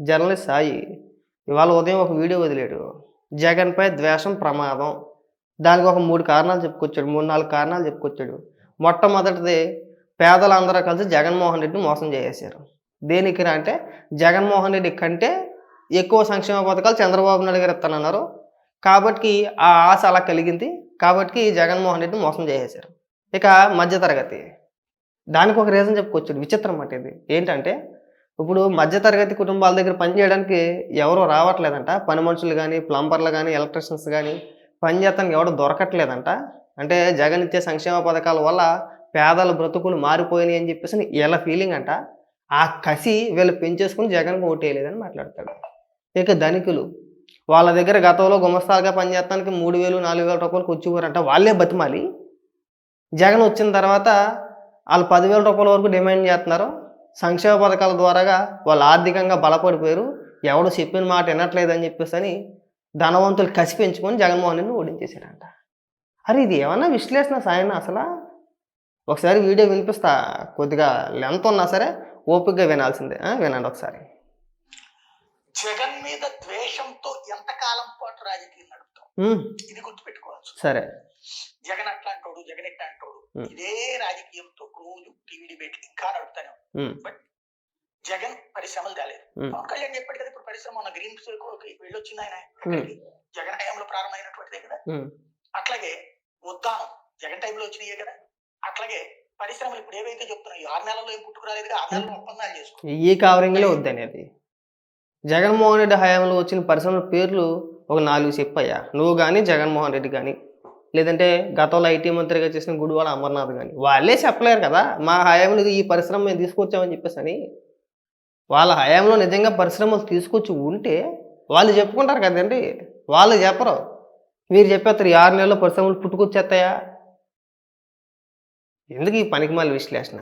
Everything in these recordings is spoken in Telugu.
జర్నలిస్ట్ సాయి ఇవాళ ఉదయం ఒక వీడియో వదిలాడు. జగన్పై ద్వేషం ప్రమాదం. దానికి ఒక మూడు కారణాలు చెప్పుకొచ్చాడు. మూడు నాలుగు కారణాలు చెప్పుకొచ్చాడు. మొట్టమొదటిది పేదలందరూ కలిసి జగన్మోహన్ రెడ్డిని మోసం చేసేసారు దేనికి అంటే జగన్మోహన్ రెడ్డి కంటే ఎక్కువ సంక్షేమ పథకాలు చంద్రబాబు నాయుడు గారు ఇస్తానన్నారు. కాబట్టి ఆ ఆశ అలా కలిగింది. కాబట్టి జగన్మోహన్ రెడ్డిని మోసం చేసేసారు ఇక మధ్యతరగతి. దానికి ఒక రీజన్ చెప్పుకొచ్చాడు. విచిత్రం అంటే ఇది. ఏంటంటే ఇప్పుడు మధ్యతరగతి కుటుంబాల దగ్గర పని చేయడానికి ఎవరు రావట్లేదంట. పని మనుషులు కానీ ప్లంబర్లు కానీ ఎలక్ట్రీషియన్స్ కానీ పని చేస్తానికి ఎవరు దొరకట్లేదంట. అంటే జగన్ ఇచ్చే సంక్షేమ పథకాల వల్ల పేదల బ్రతుకులు మారిపోయినాయి అని చెప్పేసి వీళ్ళ ఫీలింగ్ అంట. ఆ కసి వీళ్ళు పెంచేసుకుని జగన్కి ఓటేయలేదని మాట్లాడతాడు. ఇక ధనికులు వాళ్ళ దగ్గర గతంలో గుమస్తాలుగా పనిచేస్తానికి మూడు వేలు నాలుగు వేల రూపాయలకు వచ్చేవారంట వాళ్ళే బతిమాలి. జగన్ వచ్చిన తర్వాత వాళ్ళు పదివేల రూపాయల వరకు డిమాండ్ చేస్తున్నారు సంక్షేమ పథకాల ద్వారాగా వాళ్ళు ఆర్థికంగా బలపడిపోయారు. ఎవడు చెప్పిన మాట వినట్లేదని చెప్పేసి అని ధనవంతులు కసి పెంచుకొని జగన్మోహన్ రెడ్డిని ఓడించేశారంట అరే ఇది ఏమన్నా విశ్లేషణ సాయన అసలు? ఒకసారి వీడియో వినిపిస్తా. కొద్దిగా లెంత్ ఉన్నా సరే ఓపికగా వినాల్సిందే? వినండి ఒకసారి. జగన్ మీద ద్వేషంతో ఎంతకాలం పాటు రాజకీయం నడుపుతాం? ఇది గుర్తుపెట్టుకోవచ్చు సరే. జగన్ అట్లాంటోడు జగన్ ఎట్లాంటోడు Hmm. ఇదే రాజకీయంతో రోజు టీవీ డిబేట్ ఇంకా నడుపుతాను. ఉమ్, జగన్ పరిశ్రమలు తేలేదు. పవన్ కళ్యాణ్ చెప్పాడు కదా ఇప్పుడు పరిశ్రమ మన గ్రీన్ వెళ్ళొచ్చింది ఆయన. జగన్ హయాంలో ప్రారంభమైనటువంటిదే కదా. అట్లాగే ఉద్దానం జగన్ టైంలో వచ్చినాయే కదా. అట్లాగే పరిశ్రమలు ఇప్పుడు ఏవైతే చెప్తున్నాయి ఆరు నెలల్లో ఏం పుట్టుకురాలేదు ఆరు నెలల్లో ఒప్పందాలు చేసుకో. ఈ కవరింగ్లే వద్దనేది జగన్మోహన్ రెడ్డి హయాంలో వచ్చిన పరిశ్రమల పేర్లు ఒక నాలుగు చెప్పయ్యా. నువ్వు కానీ జగన్మోహన్ రెడ్డి కానీ లేదంటే గతంలో ఐటీ మంత్రిగా చేసిన గుడివాడ అమర్నాథ్ కానీ వాళ్ళే చెప్పలేరు కదా. మా హయాంలో ఈ పరిశ్రమ మేము తీసుకొచ్చామని చెప్పేసి అని వాళ్ళ హయాంలో నిజంగా పరిశ్రమలు తీసుకొచ్చి ఉంటే వాళ్ళు చెప్పుకుంటారు కదండి. వాళ్ళు చెప్పరు. మీరు చెప్పేస్తారు ఆరు నెలల్లో పరిశ్రమలు పుట్టుకొచ్చేస్తాయా? ఎందుకు ఈ పనికిమాల విశ్లేషణ?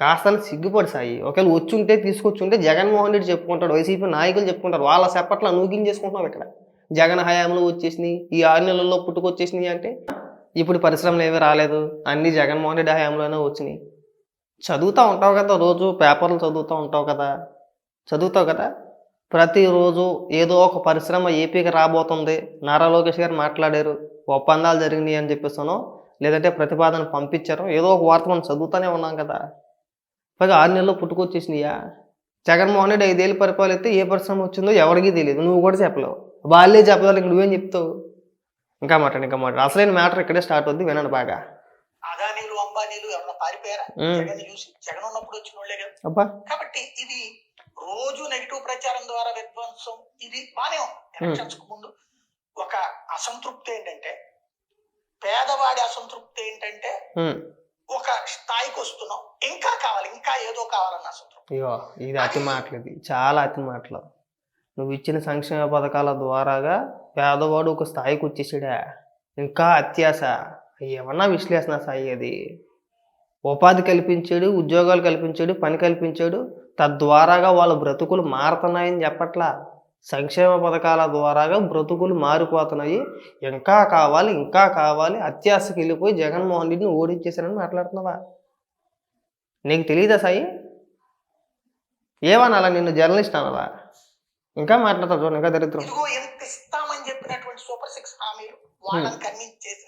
కాస్త సిగ్గుపడి సాయి. ఒకవేళ వచ్చి ఉంటే తీసుకొచ్చి ఉంటే జగన్మోహన్ రెడ్డి చెప్పుకుంటాడు వైసీపీ నాయకులు చెప్పుకుంటారు. వాళ్ళ చెప్పట్ల చేసుకుంటున్నాం ఇక్కడ. జగన్ హయాంలో వచ్చేసినాయి ఈ ఆరు నెలల్లో పుట్టుకొచ్చేసినాయి అంటే ఇప్పుడు పరిశ్రమలు ఏమీ రాలేదు అన్నీ జగన్మోహన్ రెడ్డి హయాంలోనే వచ్చినాయి. చదువుతూ ఉంటావు కదా రోజు పేపర్లు చదువుతూ ఉంటావు కదా. చదువుతావు కదా? ప్రతిరోజు ఏదో ఒక పరిశ్రమ ఏపీకి రాబోతుంది. నారా లోకేష్ గారు మాట్లాడారు ఒప్పందాలు జరిగినాయి అని చెప్పేస్తాను లేదంటే ప్రతిపాదన పంపించారు ఏదో ఒక వార్త మనం చదువుతూనే ఉన్నాం కదా. పైగా ఆరు నెలల్లో పుట్టుకొచ్చేసినాయా? జగన్మోహన్ రెడ్డి ఐదేళ్ళు పరిపాలిస్తే ఏ పరిశ్రమ వచ్చిందో ఎవరికీ తెలియదు నువ్వు కూడా చెప్పలేవు. వాళ్ళే చెప్పదాలి ఇంక నువ్వేం చెప్తావు? ఇంకా మాట్లాడు ఇంకా మాట్లాడు. అసలైన మ్యాటర్ ఇక్కడే స్టార్ట్ అవుద్ది వినండి బాగా. అదానీలు అంబానీలు ఎవరన్నా పారిపోయారా. జగన్ చూసి జగన్ ఉన్నప్పుడు వచ్చిన వాళ్ళే కదా. అబ్బా. కాబట్టి ఇది రోజు నెగిటివ్ ప్రచారం ద్వారా విధ్వంసం ఇది బానే ఎలక్షన్స్కు ముందు ఒక అసంతృప్తి ఏంటంటే పేదవాడి అసంతృప్తి ఏంటంటే. ఒక స్థాయికి వస్తున్నాం. ఇంకా కావాలి ఇంకా ఏదో కావాలన్న అసంతృప్తి. ఇది అతి మాటలు ఇది. చాలా అతి మాటలు. నువ్వు ఇచ్చిన సంక్షేమ పథకాల ద్వారాగా పేదవాడు ఒక స్థాయికి వచ్చేసాడా? ఇంకా అత్యాశ. ఏమన్నా విశ్లేషణ సాయి అది. ఉపాధి కల్పించాడు ఉద్యోగాలు కల్పించాడు పని కల్పించాడు. తద్వారాగా వాళ్ళ బ్రతుకులు మారుతున్నాయని చెప్పట్లా. సంక్షేమ పథకాల ద్వారాగా బ్రతుకులు మారిపోతున్నాయి. ఇంకా కావాలి ఇంకా కావాలి. అత్యాశకి వెళ్ళిపోయి జగన్మోహన్ రెడ్డిని ఓడించేశారని మాట్లాడుతున్నావా? నీకు తెలియదా సాయి? ఏమనాలా నిన్ను జర్నలిస్ట్ అనాలా? ఇంకా మాట్లాడతావు చూడండి ఇంకా దరిద్రం. ఎంత ఇస్తామని చెప్పినటువంటి సూపర్ సిక్స్ హామీలు వాళ్ళని కన్విన్స్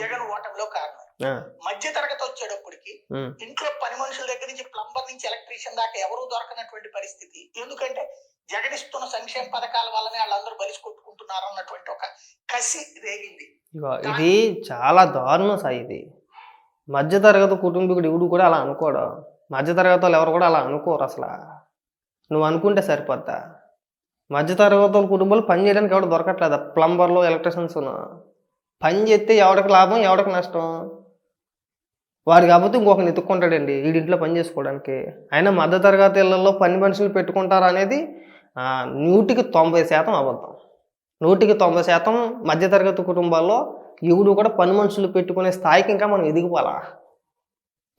జగన్ ఓటమిలో కారణం. మధ్య తరగతి వచ్చేటప్పటికి ఇంట్లో పని మనుషుల దగ్గర నుంచి ప్లంబర్ నుంచి ఎలక్ట్రీషియన్ దాకా ఎవరూ దొరకనటువంటి పరిస్థితి. ఎందుకంటే జగన్ ఇస్తున్న సంక్షేమ పథకాల వల్లనే వాళ్ళందరూ బలిసి కొట్టుకుంటున్నారు అన్నటువంటి ఒక కసి రేగింది. ఇది చాలా దారుణం సాయి ఇది. మధ్యతరగతి కుటుంబీకుడు ఎవడు కూడా అలా అనుకోడు. మధ్యతరగతి వాళ్ళు ఎవరు కూడా అలా అనుకోరు అసలు. నువ్వు అనుకుంటే సరిపోద్దా? మధ్యతరగతి కుటుంబాలు పని చేయడానికి ఎవడు దొరకట్లేదు. ప్లంబర్లు ఎలక్ట్రీషియన్స్ పని చేస్తే ఎవడికి లాభం ఎవడికి నష్టం? వాడు కాకపోతే ఇంకొకరిని ఎత్తుక్కుంటాడండి. వీడింట్లో పని చేసుకోవడానికి. అయినా మధ్యతరగతి ఇళ్ళలో పని మనుషులు పెట్టుకుంటారు అనేది నూటికి తొంభై శాతం అబద్ధం. నూటికి తొంభై శాతం మధ్యతరగతి కుటుంబాల్లో ఎవడు కూడా పని మనుషులు పెట్టుకునే స్థాయికి ఇంకా మనం ఎదిగిపోలా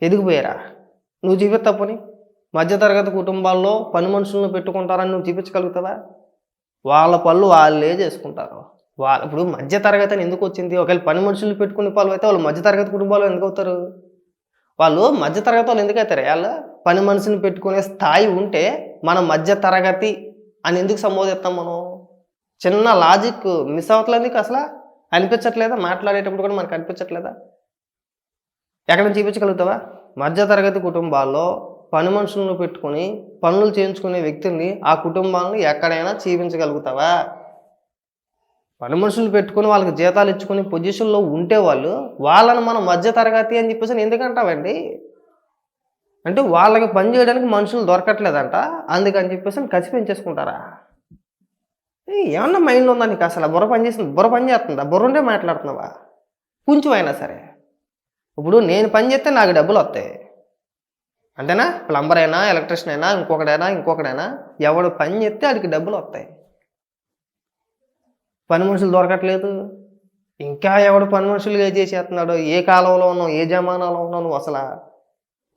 ఎదిగిపోయారా? నువ్వు చూపి పోని మధ్యతరగతి కుటుంబాల్లో పని మనుషులను పెట్టుకుంటారని నువ్వు చూపించగలుగుతావా? వాళ్ళ పనులు వాళ్ళే చేసుకుంటారు. వాళ్ళు ఇప్పుడు మధ్యతరగతి అని ఎందుకు వచ్చింది? ఒకవేళ పని మనుషులు పెట్టుకునే పనులు అయితే వాళ్ళు మధ్యతరగతి కుటుంబాలు ఎందుకు అవుతారు? వాళ్ళు మధ్యతరగతి వాళ్ళు ఎందుకు అవుతారు? వాళ్ళ పని మనిషిని పెట్టుకునే స్థాయి ఉంటే మనం మధ్యతరగతి అని ఎందుకు సంబోధిస్తాం మనం? చిన్న లాజిక్ మిస్ అవ్వట్లేదు నీకు అసలు? అనిపించట్లేదా? మాట్లాడేటప్పుడు కూడా మనకు అనిపించట్లేదా? ఎక్కడ చూపించగలుగుతావా? మధ్యతరగతి కుటుంబాల్లో పని మనుషులను పెట్టుకొని పనులు చేయించుకునే వ్యక్తుల్ని ఆ కుటుంబాలను ఎక్కడైనా చూపించగలుగుతావా పని మనుషులు పెట్టుకుని వాళ్ళకి జీతాలు ఇచ్చుకుని పొజిషన్లో ఉంటే వాళ్ళు వాళ్ళని మనం మధ్యతరగతి అని చెప్పేసి ఎందుకంటామండి అంటే వాళ్ళకి పని చేయడానికి మనుషులు దొరకట్లేదంట అందుకని చెప్పేసి కసి పెంచేసుకుంటారా? ఏమన్నా మైండ్లో ఉందా నీకు అసలు? బుర్ర పని చేసింది బుర్ర పని చేస్తుందా? బుర్ర ఉండే మాట్లాడుతున్నావా? కొంచెం అయినా సరే. ఇప్పుడు నేను పని చేస్తే నాకు డబ్బులు వస్తాయి. అంతేనా? ప్లంబర్ అయినా ఎలక్ట్రిషియన్ అయినా ఇంకొకడైనా ఇంకొకడైనా ఎవడు పని చేస్తే వాడికి డబ్బులు వస్తాయి. పని మనుషులు దొరకట్లేదు. ఇంకా ఎవడు పని మనుషులుగా చేసేస్తున్నాడు? ఏ కాలంలో ఉన్నావు? ఏ జమానాలో ఉన్నావు నువ్వు అసలు?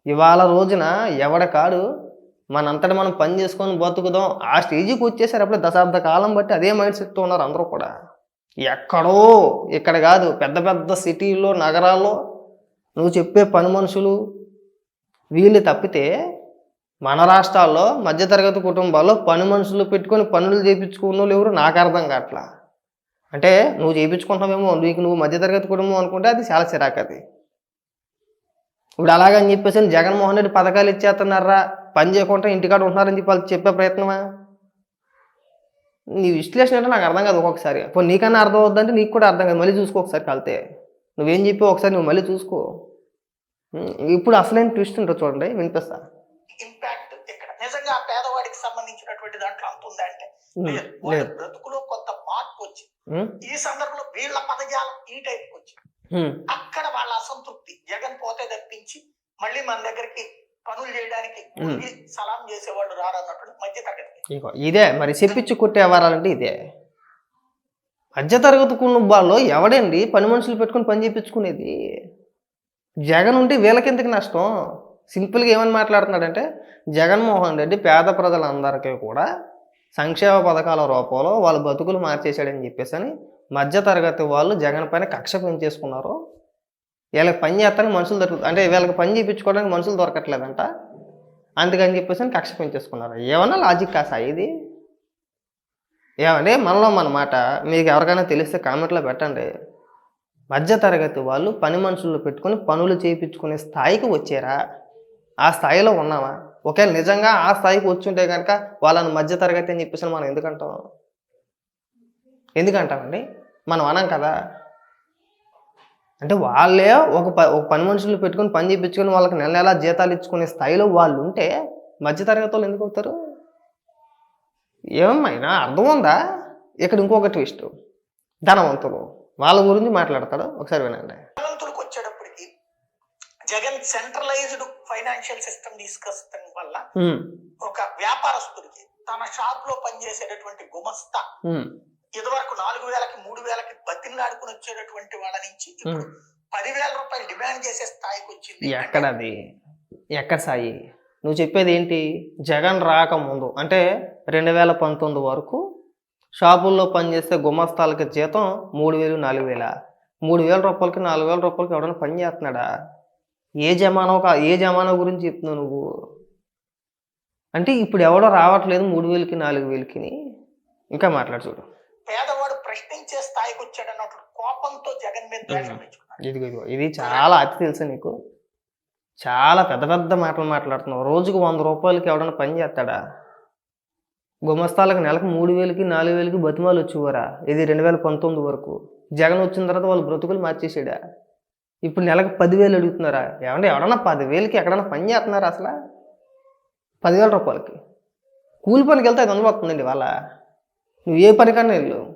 ఇవాళ రోజున ఎవడ కాడు? మనంతటా మనం పని చేసుకొని బతుకుదాం. ఆ స్టేజీకి వచ్చేసారు అప్పుడు దశాబ్ద కాలం బట్టి అదే మైండ్ సెట్తో ఉన్నారు అందరూ కూడా. ఎక్కడో ఇక్కడ కాదు పెద్ద పెద్ద సిటీల్లో నగరాల్లో నువ్వు చెప్పే పని మనుషులు వీళ్ళు తప్పితే మన రాష్ట్రాల్లో మధ్యతరగతి కుటుంబాల్లో పని మనుషులు పెట్టుకొని పనులు చేయించుకున్న వాళ్ళు ఎవరు? నాకు అర్థం కావట్లా. అంటే నువ్వు చేయించుకుంటావేమో నీకు నువ్వు మధ్యతరగతి కుటుంబం అనుకుంటే అది చాలా చిరాకు అది. ఇప్పుడు అలాగని చెప్పేసి జగన్మోహన్ రెడ్డి పథకాలు ఇచ్చేస్తున్నారా? పని చేయకుండా ఇంటికాడ ఉంటున్నారని చెప్పి వాళ్ళు చెప్పే ప్రయత్నమా? నీ విశ్లేషణ అంటే నాకు అర్థం కాదు ఒక్కొక్కసారి. నీకన్నా అర్థం అవుద్దంటే నీకు కూడా అర్థం కాదు. మళ్ళీ చూసుకో ఒకసారి కలితే నువ్వేం చెప్పావు ఒకసారి నువ్వు మళ్ళీ చూసుకో. ఇప్పుడు అసలైన ట్విస్ట్ ఉంటుంది చూడండి వినిపిస్తా. ఇంపాక్ట్ ఇక్కడ. నిజంగా ఆ పేదవాడికి సంబంధించినటువంటి దాంట్లో అంత ఉందా అంటే ఉం, లేదు. వాళ్ళ లేదు బ్రతుకులో కొంత మార్పు వచ్చింది. ఈ సందర్భంలో వీళ్ళ పదజాలం ఈ టైప్ వచ్చింది. ఉం, అక్కడ వాళ్ళ అసంతృప్తి. జగన్ పోతే తప్పించి మళ్ళీ మన దగ్గరికి పనులు చేయడానికి సలాం చేసేవాళ్ళు రారన్నట్టు మధ్య తరగతి ఇదే. మరి చెప్పించి కొట్టే వ్యవహారాలంటే ఇదే. మధ్యతరగతి కుటుంబాల్లో ఎవడండి పని మనుషులు పెట్టుకొని పని చేయించుకునేది? జగన్ ఉంటే వీళ్ళకెందుకు నష్టం? సింపుల్గా ఏమని మాట్లాడుతున్నాడంటే జగన్మోహన్ రెడ్డి పేద ప్రజలందరికీ కూడా సంక్షేమ పథకాల రూపంలో వాళ్ళ బతుకులు మార్చేశాడని చెప్పేసి అని మధ్యతరగతి వాళ్ళు జగన్ పైన కక్ష పెంచేసుకున్నారు వీళ్ళకి పని చేస్తానికి మనుషులు దొరుకుతుంది అంటే వీళ్ళకి పని చేయించుకోవడానికి మనుషులు దొరకట్లేదంట. అందుకని చెప్పేసి అని కక్ష పెంచేసుకున్నారు ఏమన్నా లాజిక్ కాసా ఇది? ఏమండి మనలో మన మాట మీకు ఎవరికైనా తెలిస్తే కామెంట్లో పెట్టండి. మధ్యతరగతి వాళ్ళు పని మనుషులు పెట్టుకొని పనులు చేయించుకునే స్థాయికి వచ్చారా? ఆ స్థాయిలో ఉన్నామా ఒకవేళ నిజంగా ఆ స్థాయికి వచ్చి ఉంటే కనుక వాళ్ళని మధ్యతరగతి అని చెప్పేసి మనం ఎందుకంటాం? ఎందుకంటామండి? మనం అనం కదా? అంటే వాళ్ళే ఒక ప ఒక పని మనుషులు పెట్టుకొని పని చేయించుకొని వాళ్ళకి నెల నెలా జీతాలు ఇచ్చుకునే స్థాయిలో వాళ్ళు ఉంటే మధ్యతరగతి వాళ్ళు ఎందుకు అవుతారు? ఏమైనా అర్థం ఉందా? ఇక్కడ ఇంకొక ట్విస్ట్. ధనవంతులు. వాళ్ళ గురించి మాట్లాడతాడు. ఒకసారి వినండి. ధనవంతులకు వచ్చేటప్పటికి జగన్ సెంట్రలైజ్డ్ ఫైనాన్షియల్ సిస్టమ్ తీసుకొస్తాం వల్ల ఒక వ్యాపారస్తుడికి తన షాప్లో పనిచేసేటటువంటి గుమస్తా ఇదివరకు నాలుగు వేలకి మూడు వేలకి బతిలాడుకుని వచ్చేటటువంటి వాళ్ళ నుంచి ఇప్పుడు. పదివేల రూపాయలు డిమాండ్ చేసే స్థాయికి వచ్చింది. ఎక్కడది ఎక్కడ సాయి? నువ్వు చెప్పేది ఏంటి? జగన్ రాకముందు. అంటే రెండు వేల పంతొమ్మిది వరకు షాపుల్లో పనిచేస్తే గుమస్తాలకి జీతం మూడు వేలు నాలుగు వేల? మూడు వేల రూపాయలకి నాలుగు వేల రూపాయలకి ఎవడైనా పని చేస్తున్నాడా? ఏ జమానో కా ఏ జమానా గురించి చెప్తున్నావు నువ్వు? అంటే ఇప్పుడు ఎవడో రావట్లేదు మూడు వేలకి నాలుగు వేలకి ఇంకా మాట్లాడు చూడు. పేదవాడు ప్రశ్నించే స్థాయికి వచ్చాడు కోపంతో జగన్ మీద ఇదిగో ఇదిగో. ఇది చాలా అతి తెలుసా నీకు. చాలా పెద్ద పెద్ద మాటలు మాట్లాడుతున్నావు. రోజుకు వంద రూపాయలకి ఎవడన్నా పని చేస్తాడా? గుమస్తాలకు నెలకు మూడు వేలకి నాలుగు వేలకి బతిమాలు వచ్చేవారా? ఇది రెండు వేల పంతొమ్మిది వరకు. జగన్ వచ్చిన తర్వాత వాళ్ళు బ్రతుకులు మార్చేసాడా ఇప్పుడు నెలకు పదివేలు అడుగుతున్నారా? ఏమంటే ఎవడన్నా పదివేలకి ఎక్కడన్నా పని చేస్తున్నారా అసలు? పదివేల రూపాయలకి. కూలి పనికి వెళ్తే ఐదు వందలు వస్తుందండి వాళ్ళ. నువ్వు ఏ పనికన్నా వెళ్ళు.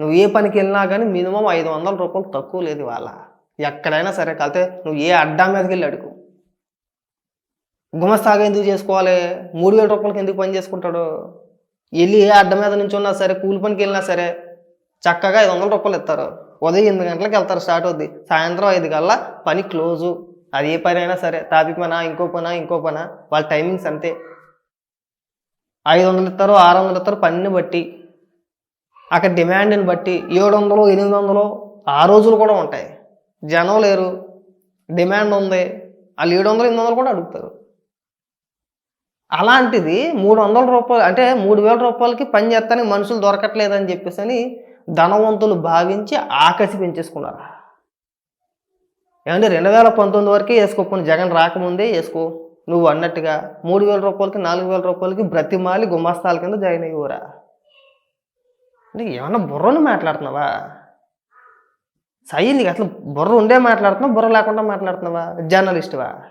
నువ్వు ఏ పనికి వెళ్ళినా కానీ మినిమం ఐదు వందల రూపాయలు తక్కువ లేదు వాళ్ళ. ఎక్కడైనా సరే కలితే నువ్వు ఏ అడ్డా మీదకి వెళ్ళి అడుగు. గుమస్తాగా ఎందుకు చేసుకోవాలి? మూడు వేల రూపాయలకి ఎందుకు పని చేసుకుంటాడు? వెళ్ళి ఏ అడ్డ మీద నుంచి ఉన్నా సరే కూలి పనికి వెళ్ళినా సరే చక్కగా ఐదు వందల రూపాయలు ఇస్తారు. ఉదయం ఎనిమిది గంటలకు వెళ్తారు స్టార్ట్ అవుద్ది. సాయంత్రం ఐదు కల్లా పని క్లోజు. అది ఏ పని అయినా సరే తాపి పనా ఇంకో పనా ఇంకో పనా వాళ్ళ టైమింగ్స్ అంతే. ఐదు వందలు ఇస్తారు ఆరు వందలు ఇస్తారు పనిని బట్టి. అక్కడ డిమాండ్ని బట్టి ఏడు వందలు ఎనిమిది వందలు ఆ రోజులు కూడా ఉంటాయి. జనం లేరు డిమాండ్ ఉంది. వాళ్ళు ఏడు వందలు ఎనిమిది వందలు కూడా అడుగుతారు. అలాంటిది మూడు వందల రూపాయలు అంటే మూడు వేల రూపాయలకి పని చేస్తానికి మనుషులు దొరకట్లేదని చెప్పేసి అని ధనవంతులు భావించి ఆకసి పెంచేసుకున్నారు. ఏమంటే రెండు వేల పంతొమ్మిది వరకే వేసుకోకుండా జగన్ రాకముందే వేసుకో. నువ్వు అన్నట్టుగా మూడు వేల రూపాయలకి నాలుగు వేల రూపాయలకి బ్రతిమాలి గుమాస్తాల కింద జాయిన్ అయ్యేవరా. అంటే ఏమన్నా బుర్రను మాట్లాడుతున్నావా? సై నీకు అసలు బుర్ర ఉండే మాట్లాడుతున్నావు బుర్ర లేకుండా మాట్లాడుతున్నావా? జర్నలిస్టువా?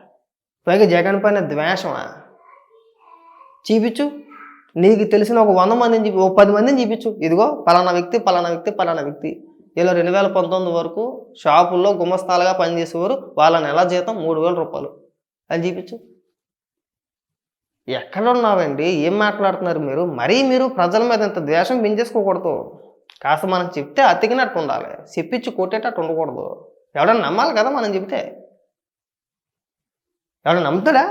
పైగా జగన్ పైన ద్వేషమా? చూపించు నీకు తెలిసిన ఒక వంద మందిని చూపి ఒక పది మందిని చూపించు ఇదిగో పలానా వ్యక్తి పలానా వ్యక్తి పలానా వ్యక్తి. ఇలా రెండు వేల పంతొమ్మిది వరకు షాపుల్లో గుమస్తాలుగా పనిచేసేవారు. వాళ్ళ నెల జీతం మూడు వేల రూపాయలు. అది చూపించు ఎక్కడ ఉన్నావండి ఏం మాట్లాడుతున్నారు మీరు? మరీ మీరు ప్రజల మీద ఇంత ద్వేషం పెంచేసుకోకూడదు. కాస్త మనం చెప్తే అతికినట్టు ఉండాలి. చెప్పించి కొట్టేటట్టు ఉండకూడదు. ఎవడన్నా నమ్మాలి కదా మనం చెప్తే ఎవడన్నా నమ్ముతాడా?